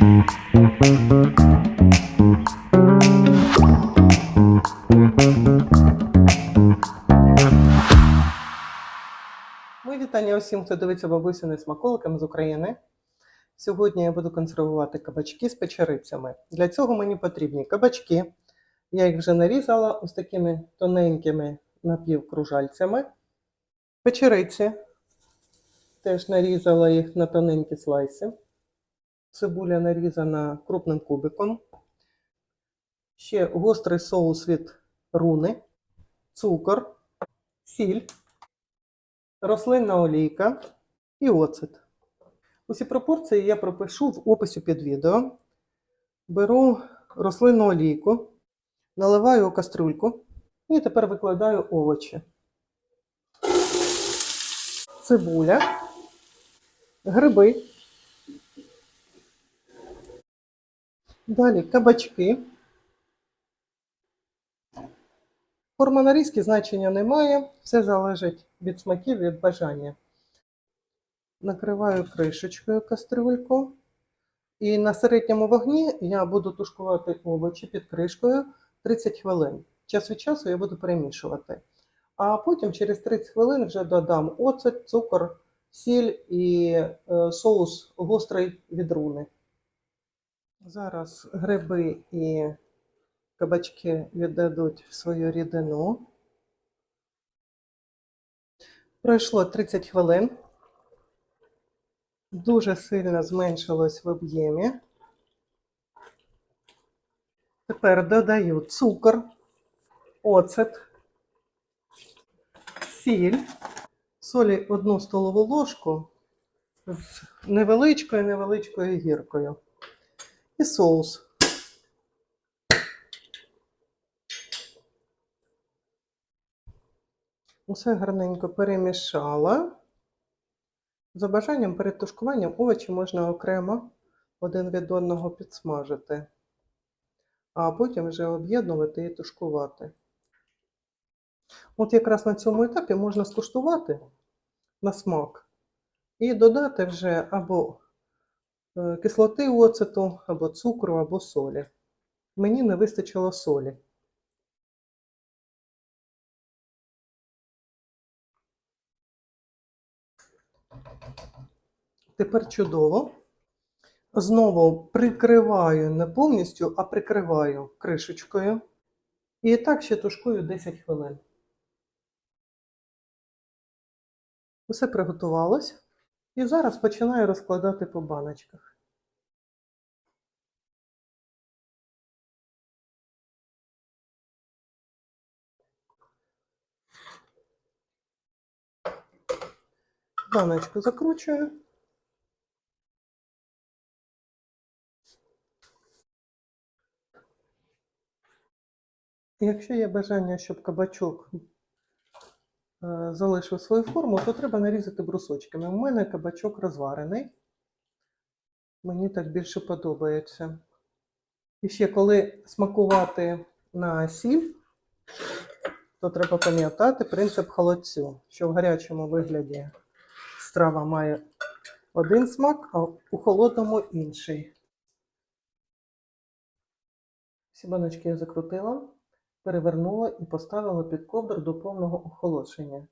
Мої вітання усім, хто дивиться бабусини смаколиками з України. Сьогодні я буду консервувати кабачки з печерицями. Для цього мені потрібні кабачки. Я їх вже нарізала ось такими тоненькими напівкружальцями. Печериці. Теж нарізала їх на тоненькі слайси. Цибуля нарізана крупним кубиком. Ще гострий соус від руни, цукор, сіль рослинна олійка і оцет. Усі пропорції я пропишу в описі під відео. Беру рослинну олійку, наливаю у кастрюльку і тепер викладаю овочі. Цибуля, гриби. Далі кабачки. Форма нарізки значення немає, все залежить від смаків, від бажання. Накриваю кришечкою кастрюльку. І на середньому вогні я буду тушкувати овочі під кришкою 30 хвилин. Час від часу я буду перемішувати. А потім через 30 хвилин вже додам оцет, цукор, сіль і е, соус гострий від руни. Зараз гриби і кабачки віддадуть свою рідину. Пройшло 30 хвилин. Дуже сильно зменшилось в об'ємі. Тепер додаю цукор, оцет, сіль, солі одну столову ложку з невеличкою невеличкою гіркою і соус. Усе гарненько перемішала. За бажанням перед тушкуванням овочі можна окремо один від одного підсмажити, а потім вже об'єднувати і тушкувати. От якраз на цьому етапі можна скуштувати на смак і додати вже або кислоти оцету, або цукру, або солі. Мені не вистачило солі. Тепер чудово. Знову прикриваю не повністю, а прикриваю кришечкою. І так ще тушкую 10 хвилин. Усе приготувалось. І зараз починаю розкладати по баночках. Баночку закручую. Якщо є бажання, щоб кабачок залишив свою форму, то треба нарізати брусочками. У мене кабачок розварений. Мені так більше подобається. І ще коли смакувати на сіль, то треба пам'ятати принцип холодцю, що в гарячому вигляді страва має один смак, а у холодному інший. Всі баночки я закрутила перевернула і поставила під ковдр до повного охолодження.